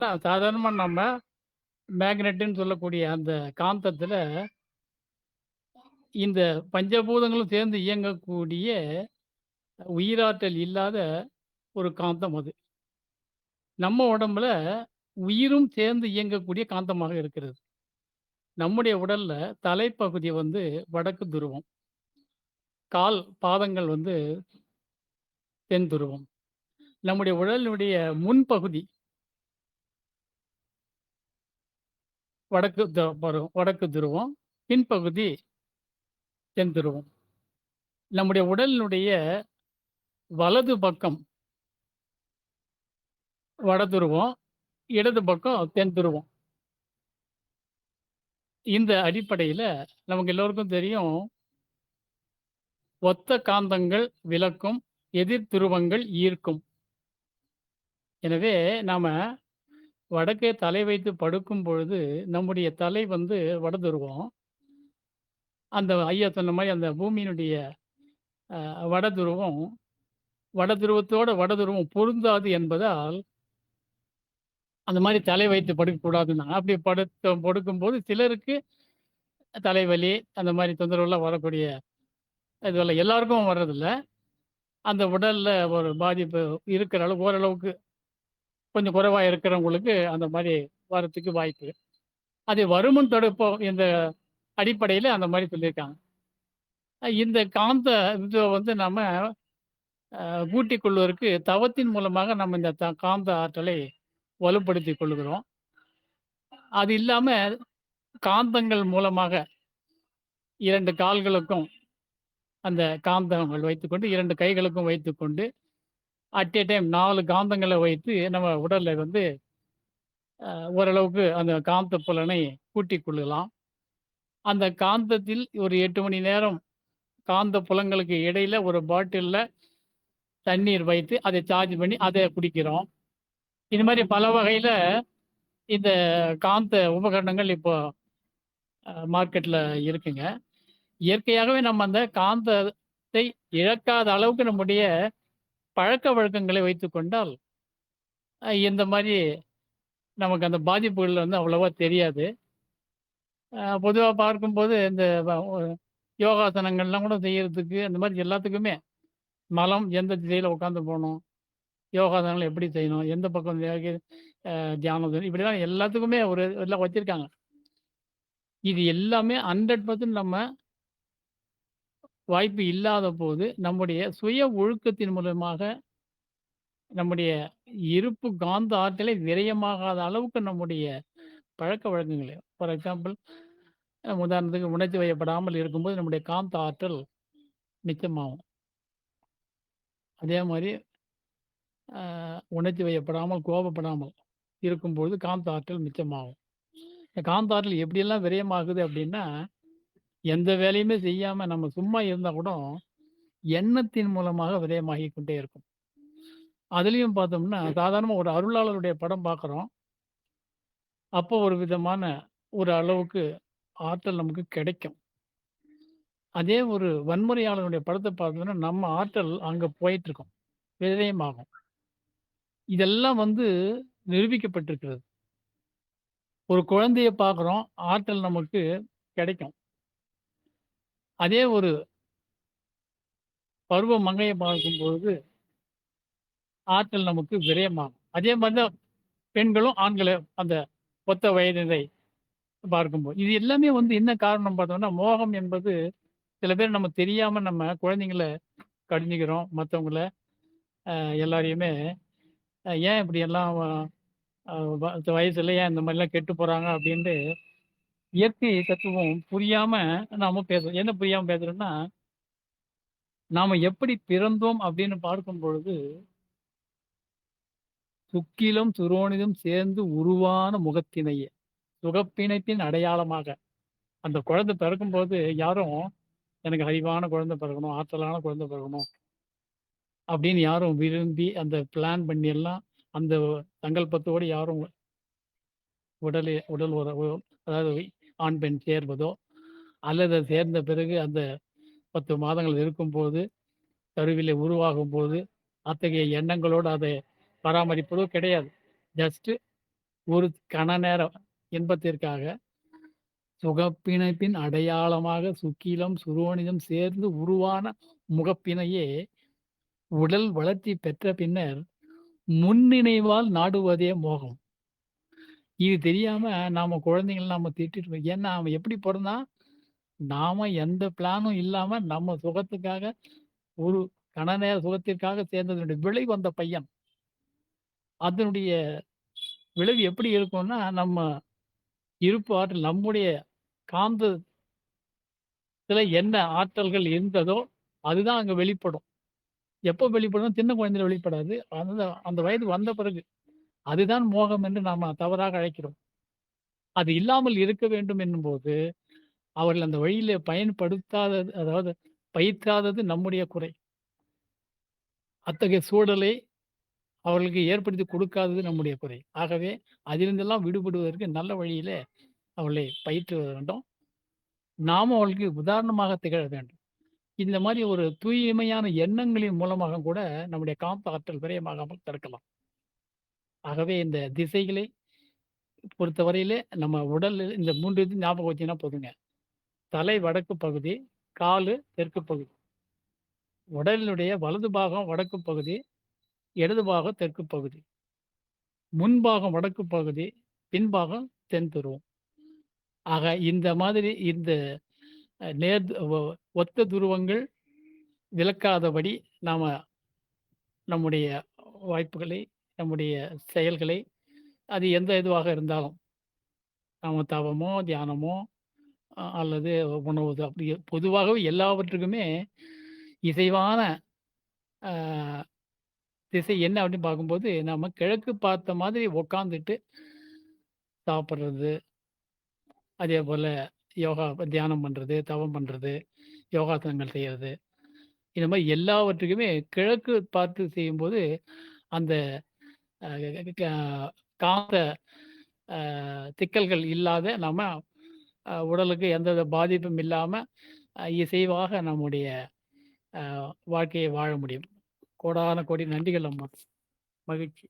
சாதாரணமா நம்ம மேக்னெட்டுன்னு சொல்லக்கூடிய அந்த காந்தத்துல இந்த பஞ்சபூதங்களும் சேர்ந்து இயங்கக்கூடிய உயிராற்றல் இல்லாத ஒரு காந்தம் அது. நம்ம உடம்புல உயிரும் சேர்ந்து இயங்கக்கூடிய காந்தமாக இருக்கிறது. நம்முடைய உடல்ல தலைப்பகுதி வந்து வடக்கு துருவம். கால், பாதங்கள் வந்து தென் துருவம். நம்முடைய உடலினுடைய முன்பகுதி வடக்கு த வரும் வடக்கு துருவம். பின்பகுதி தென் துருவம். நம்முடைய உடலினுடைய வலது பக்கம் வட துருவம், இடது பக்கம் தென் துருவம். இந்த அடிப்படையில் நமக்கு எல்லோருக்கும் தெரியும். ஒத்த காந்தங்கள் விளக்கும் எதிர் துருவங்கள் ஈர்க்கும். எனவே நாம் வடக்கே தலை வைத்து படுக்கும் பொழுது, நம்முடைய தலை வந்து வடதுருவம். அந்த ஐயா சொன்ன மாதிரி அந்த பூமியினுடைய வடதுருவம், வடதுருவத்தோட வடதுருவம் பொருந்தாது என்பதால் அந்த மாதிரி தலை வைத்து படுக்கக்கூடாதுன்னாங்க. அப்படி படுத்த படுக்கும்போது சிலருக்கு தலைவலி, அந்த மாதிரி தொந்தரவுலாம் வரக்கூடிய இதுவெல்லாம் எல்லாருக்கும் வர்றதில்ல. அந்த உடலில் ஒரு பாதிப்பு இருக்கிற அளவு ஓரளவுக்கு கொஞ்சம் குறைவாக இருக்கிறவங்களுக்கு அந்த மாதிரி வரத்துக்கு வாய்ப்பு. அது வருமுன் தடுப்போம் இந்த அடிப்படையில் அந்த மாதிரி சொல்லியிருக்காங்க. இந்த காந்த இதை வந்து நம்ம கூட்டிக் கொள்வதற்கு தவத்தின் மூலமாக நம்ம இந்த த காந்த ஆற்றலை வலுப்படுத்தி கொள்கிறோம். அது இல்லாமல் காந்தங்கள் மூலமாக இரண்டு கால்களுக்கும் அந்த காந்தங்கள் வைத்துக்கொண்டு, இரண்டு கைகளுக்கும் வைத்துக்கொண்டு, அட் எ டைம் நாலு காந்தங்களை வைத்து நம்ம உடலில் வந்து ஓரளவுக்கு அந்த காந்த புலனை கூட்டிக் கொள்ளலாம். அந்த காந்தத்தில் ஒரு எட்டு மணி நேரம் காந்த புலங்களுக்கு இடையில ஒரு பாட்டிலில் தண்ணீர் வைத்து, அதை சார்ஜ் பண்ணி அதை குடிக்கிறோம். இது மாதிரி பல வகையில் இந்த காந்த உபகரணங்கள் இப்போ மார்க்கெட்டில் இருக்குங்க. இயற்கையாகவே நம்ம அந்த காந்தத்தை இழக்காத அளவுக்கு நம்முடைய பழக்க வழக்கங்களை வைத்து கொண்டால், இந்த மாதிரி நமக்கு அந்த பாதிப்புகள் வந்து அவ்வளோவா தெரியாது. பொதுவாக பார்க்கும்போது இந்த யோகாசனங்கள்லாம் கூட செய்கிறதுக்கு அந்த மாதிரி எல்லாத்துக்குமே மலம் எந்த திசையில் உட்காந்து போகணும் யோகாசனங்கள் எப்படி செய்யணும், எந்த பக்கம் தியானம் செய்யணும், இப்படிலாம் எல்லாத்துக்குமே ஒரு எல்லாம் வச்சுருக்காங்க இது எல்லாமே 100% நம்ம வாய்ப்பு இல்லாத போது நம்முடைய சுய ஒழுக்கத்தின் மூலமாக நம்முடைய இருப்பு காந்த ஆற்றலை விரயமாகாத அளவுக்கு நம்முடைய பழக்க வழக்கங்களை ஃபார் எக்ஸாம்பிள் உதாரணத்துக்கு உணர்ச்சி வயப்படாமல் இருக்கும்போது நம்முடைய காந்த ஆற்றல் மிச்சமாகும். அதே மாதிரி உணர்ச்சி வயப்படாமல், கோபப்படாமல் இருக்கும்பொழுது காந்த ஆற்றல் மிச்சமாகும். இந்த காந்த ஆற்றல் எப்படியெல்லாம் விரயமாகுது அப்படின்னா, எந்த வேலையுமே செய்யாம நம்ம சும்மா இருந்தா கூட, எண்ணத்தின் மூலமாக விதயமாகி கொண்டே இருக்கும். அதுலயும் பார்த்தோம்னா, சாதாரணமா ஒரு அருளாளருடைய படம் பார்க்குறோம். அப்போ ஒரு விதமான ஒரு அளவுக்கு ஆற்றல் நமக்கு கிடைக்கும். அதே ஒரு வன்முறையாளனுடைய படத்தை பார்த்தோம்னா, நம்ம ஆற்றல் அங்க போயிட்டுருக்கும். விரயமாகும். இதெல்லாம் வந்து நிரூபிக்கப்பட்டிருக்கிறது. ஒரு குழந்தைய பார்க்குறோம், ஆற்றல் நமக்கு கிடைக்கும். அதே ஒரு பருவ மங்கைய பார்க்கும்பொழுது ஆற்றல் நமக்கு விரயமாகும். அதே மாதிரி தான் பெண்களும், ஆண்களை அந்த ஒத்த வயதினரை பார்க்கும்போது. இது எல்லாமே வந்து என்ன காரணம் பார்த்தோம்னா, மோகம் என்பது சில பேர் நம்ம தெரியாம நம்ம குழந்தைங்கள கடிஞ்சுக்கிறோம். மத்தவங்கள எல்லாரையுமே ஏன் இப்படி எல்லாம் வயசுல ஏன் இந்த மாதிரிலாம் கெட்டு போறாங்க அப்படின்ட்டு, இயற்கை தத்துவம் புரியாம நாம பேசுறோம். என்ன புரியாம பேசுறோம்னா, நாம எப்படி பிறந்தோம் அப்படின்னு பார்க்கும் பொழுது "சுக்கிலும் சுரோனிதும் சேர்ந்து உருவான முகத்தினையே" சுகப்பிணைப்பின் அடையாளமாக. அந்த குழந்தை பிறக்கும் போது யாரும், எனக்கு அறிவான குழந்தை பிறக்கணும், ஆற்றலான குழந்தை பிறக்கணும். அப்படின்னு யாரும் விரும்பி அந்த பிளான் பண்ணி எல்லாம் அந்த சங்கல்பத்தோடு யாரும் உடலை உடல் உற அதாவது ஆண், பெண் சேர்வதோ, அல்லது சேர்ந்த பிறகு அந்த 10 மாதங்கள் இருக்கும்போது, கருவிலே உருவாகும்போது, அத்தகைய எண்ணங்களோடு அதை பராமரிப்பதோ கிடையாது. ஜஸ்ட் ஒரு கண நேரம் இன்பத்திற்காக சுகப்பிணைப்பின் அடையாளமாக சுக்கிலம், சுரோனிதம் சேர்ந்து உருவான முகப்பினையே உடல் வளர்ச்சி பெற்ற பின்னர் முன்னினைவால் நாடுவதே மோகம். இது தெரியாம நாம குழந்தைங்கள நாம திட்டிட்டு ஏன்னா அவன் எப்படி பிறந்தா நாம எந்த பிளானும் இல்லாம நம்ம சுகத்துக்காக ஒரு கன நேர சுகத்திற்காக சேர்ந்ததனுடைய விளைவு அந்த பையன். அதனுடைய விளைவு எப்படி இருக்கும்னா, நம்ம இருப்பு ஆற்றல் நம்முடைய காந்தத்துல என்ன ஆற்றல்கள் இருந்ததோ, அதுதான் அங்க வெளிப்படும். எப்போ வெளிப்படும்? சின்ன குழந்தையில வெளிப்படாது. அந்த அந்த வயது வந்த பிறகு. அதுதான் மோகம் என்று நாம தவறாக அழைக்கிறோம். அது இல்லாமல் இருக்க வேண்டும் என்னும்போது, அவர்கள் அந்த வழியில பயன்படுத்தாதது அதாவது பயிற்றாதது நம்முடைய குறை. அத்தகைய சூழலை அவர்களுக்கு ஏற்படுத்தி கொடுக்காதது நம்முடைய குறை. ஆகவே அதிலிருந்தெல்லாம் விடுபடுவதற்கு நல்ல வழியிலே அவர்களை பயிற்றுவது வேண்டும். நாம் அவர்களுக்கு உதாரணமாக திகழ வேண்டும். இந்த மாதிரி ஒரு தூய்மையான எண்ணங்களின் மூலமாக கூட நம்முடைய காந்த ஆற்றல் விரயமாகாமல் தடுக்கலாம். ஆகவே இந்த திசைகளை பொறுத்தவரையிலே நம்ம உடல் இந்த மூன்று இது ஞாபகம் வச்சீங்கன்னா போதுங்க. தலை வடக்கு பகுதி, காலு தெற்கு பகுதி. உடலினுடைய வலது பாகம் வடக்கு பகுதி, இடது பாகம் தெற்கு பகுதி. முன்பாகம் வடக்கு பகுதி, பின்பாகம் தென் துருவம். ஆக இந்த மாதிரி இந்த நேர் ஒ ஒத்த துருவங்கள் விளக்காதபடி நாம் நம்முடைய வாய்ப்புகளை, நம்முடைய செயல்களை, அது எந்த இதுவாக இருந்தாலும். நம்ம தவமோ, தியானமோ அல்லது உணவு அப்படி பொதுவாகவே எல்லாவற்றுக்குமே இசைவான திசை என்ன அப்படின்னு பார்க்கும்போது, நம்ம கிழக்கு பார்த்த மாதிரி உட்காந்துட்டு அதே போல் யோகா தியானம் பண்ணுறது தவம் பண்ணுறது யோகாசனங்கள் செய்கிறது இந்த மாதிரி எல்லாவற்றுக்குமே கிழக்கு பார்த்து செய்யும்போது, அந்த காந்த திக்கல்கள் இல்லாத நம்ம உடலுக்கு எந்தவித பாதிப்பும் இல்லாமல் இசைவாக நம்முடைய வாழ்க்கையை வாழ முடியும். கோடான கோடி நன்றிகள் அம்மா. மகிழ்ச்சி.